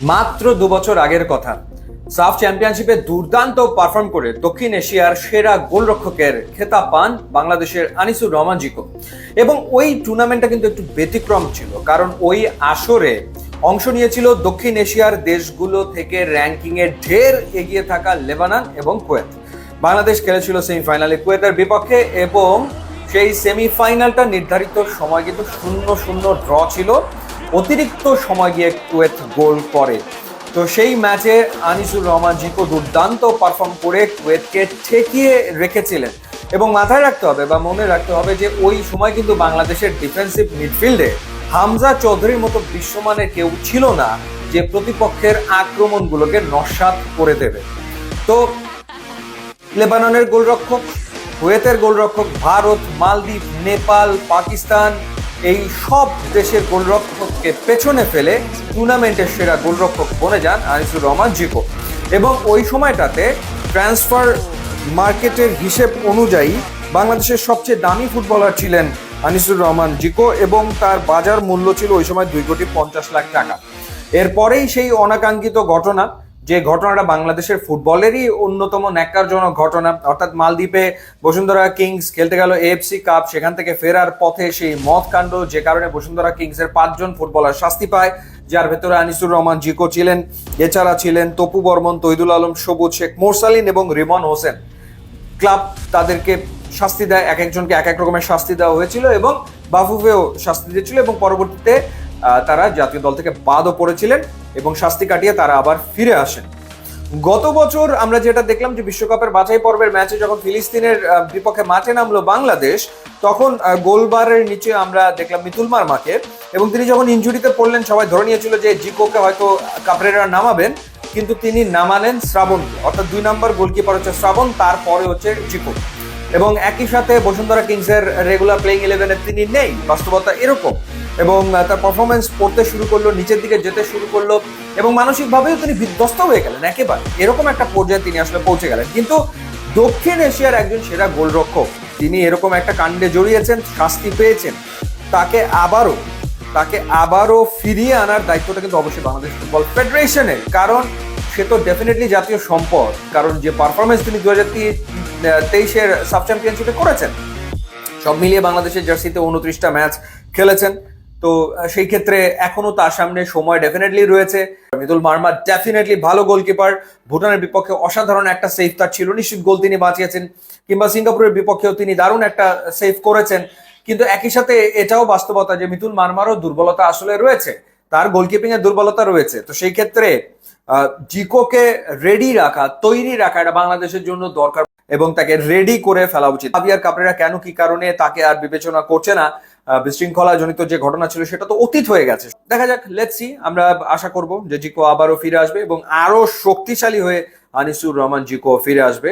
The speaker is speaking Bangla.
মাত্র দু বছর আগের কথা। সাফ চ্যাম্পিয়নশিপে দুর্দান্ত পারফর্ম করে দক্ষিণ এশিয়ার সেরা গোলরক্ষকের খেতাব পান বাংলাদেশের আনিসুর রহমান জিকো। এবং ওই টুর্নামেন্টটা কিন্তু একটু ব্যতিক্রম ছিল, কারণ ওই আসরে অংশ নিয়েছিল দক্ষিণ এশিয়ার দেশগুলো থেকে র্যাঙ্কিং এ ঢের এগিয়ে থাকা লেবানন এবং কুয়েত। বাংলাদেশ খেলেছিল সেমিফাইনালে কুয়েতের বিপক্ষে এবং সেই সেমিফাইনালটা নির্ধারিত সময় কিন্তু শূন্য শূন্য ড্র ছিল। অতিরিক্ত সময় গিয়ে কুয়েত গোল করে। তো সেই ম্যাচে আনিসুর রহমান জিকো দুর্দান্ত পারফর্ম করে কুয়েতকে ঠেকিয়ে রেখেছিলেন। এবং মাথায় রাখতে হবে বা মনে রাখতে হবে যে ওই সময় কিন্তু বাংলাদেশের ডিফেন্সিভ মিডফিল্ডে হামজা চৌধুরীর মতো বিশ্বমানের কেউ ছিল না যে প্রতিপক্ষের আক্রমণগুলোকে নস্বাত করে দেবে। তো লেবাননের গোলরক্ষক, কুয়েতের গোলরক্ষক ভারত, মালদ্বীপ, নেপাল, পাকিস্তান এই সব দেশের গোলরক্ষককে পেছনে ফেলে টুর্নামেন্টের সেরা গোলরক্ষক বনে যান আনিসুর রহমান জিকো। এবং ওই সময়টাতে ট্রান্সফার মার্কেটের হিসেব অনুযায়ী বাংলাদেশের সবচেয়ে দামি ফুটবলার ছিলেন আনিসুর রহমান জিকো এবং তার বাজার মূল্য ছিল ওই সময় দুই কোটি পঞ্চাশ লাখ টাকা। এরপরেই সেই অনাকাঙ্ক্ষিত ঘটনা যে ঘটনাটা বাংলাদেশের ফুটবলেরই অন্যতম ন্যাক্কারজনক ঘটনা, অর্থাৎ মালদ্বীপে বসুন্ধরা কিংস খেলতে গেল এএফসি কাপ সেখান থেকে ফেরার পথে সেই মদ কাণ্ড, যে কারণে বসুন্ধরা কিংসের পাঁচজন ফুটবলার শাস্তি পায়, যার ভেতরে আনিসুর রহমান জিকো ছিলেন, এছাড়া ছিলেন তপু বর্মন, তৈদুল আলম, সবুজ শেখ, মোরসালিন এবং রিমন হোসেন। ক্লাব তাদেরকে শাস্তি দেয়, এক একজনকে এক এক রকমের শাস্তি দেওয়া হয়েছিল এবং বাফুফেও শাস্তি দিয়েছিল এবং পরবর্তীতে তারা জাতীয় দল থেকে বাদও পড়েছিলেন। এবং শাস্তি কাটিয়ে তারা আবার ফিরে আসেন। গত বছর আমরা যেটা দেখলাম যে বিশ্বকাপের বাছাই পর্বের ম্যাচে যখন ফিলিস্তিনের বিপক্ষে মাঠে নামলো বাংলাদেশ, তখন গোলবারের নিচে আমরা দেখলাম মিতুল মার্মাকে এবং তিনি যখন ইনজুরিতে পড়লেন, সবাই ধরে নিয়েছিল যে জিকোকে হয়তো কাপড়েরা নামাবেন, কিন্তু তিনি নামালেন শ্রাবণকে। অর্থাৎ দুই নম্বর গোলকিপার হচ্ছে শ্রাবণ, তারপরে হচ্ছে জিকো। এবং একই সাথে বসুন্ধরা কিংসের রেগুলার প্লেইং ইলেভেনে তিনি নেই, বাস্তবতা এরকম। এবং তার পারফরমেন্স পড়তে শুরু করল, নিচের দিকে যেতে শুরু করল, এবং মানসিকভাবেও তিনি বিধ্বস্ত হয়ে গেলেন একেবারে। এরকম একটা পর্যায়ে তিনি আসলে পৌঁছে গেলেন। কিন্তু দক্ষিণ এশিয়ার একজন সেরা গোলরক্ষক, তিনি এরকম একটা কাণ্ডে জড়িয়েছেন, শাস্তি পেয়েছেন। তাকে আবারও তাকে আবারও ফিরিয়ে আনার দায়িত্বটা কিন্তু অবশ্যই বাংলাদেশ ফুটবল ফেডারেশনের। কারণ সে তো ডেফিনেটলি জাতীয় সম্পদ, কারণ যে পারফরমেন্স তিনি দু হাজার তেইশের সাব চ্যাম্পিয়নশিপে করেছেন, সব মিলিয়ে বাংলাদেশের জার্সিতে উনত্রিশটা ম্যাচ খেলেছেন। তো সেই ক্ষেত্রে এখনও তার সামনে সময় ডেফিনেটলি রয়েছে। মিতুল মার্মা ডেফিনেটলি ভালো গোলকিপার ভুটানের বিপক্ষে অসাধারণ একটা সেফ তার ছিল। নিশ্চিত গোল তিনি বাঁচিয়েছেন, কিংবা সিঙ্গাপুরের বিপক্ষেও তিনি দারুণ একটা সেভ করেছেন। কিন্তু একই সাথে এটাও বাস্তবতা যে মিতুল মার্মারও দুর্বলতা আসলে রয়েছে। তার গোলকিপিং এর দুর্বলতা রয়েছে। তো সেই ক্ষেত্রে জিকোকে রেডি রাখা, তৈরি রাখা এটা বাংলাদেশের জন্য দরকার এবং তাকে রেডি করে ফেলা উচিত। আবিয়ার কাপড়েরা কেন, কি কারণে তাকে আর বিবেচনা করছে না? বিশৃঙ্খলা জনিত যে ঘটনা ছিল সেটা তো অতীত হয়ে গেছে। দেখা যাক লেটসি আমরা আশা করব যে জিকো আবারও ফিরে আসবে এবং আরও শক্তিশালী হয়ে আনিসুর রহমান জিকো ফিরে আসবে।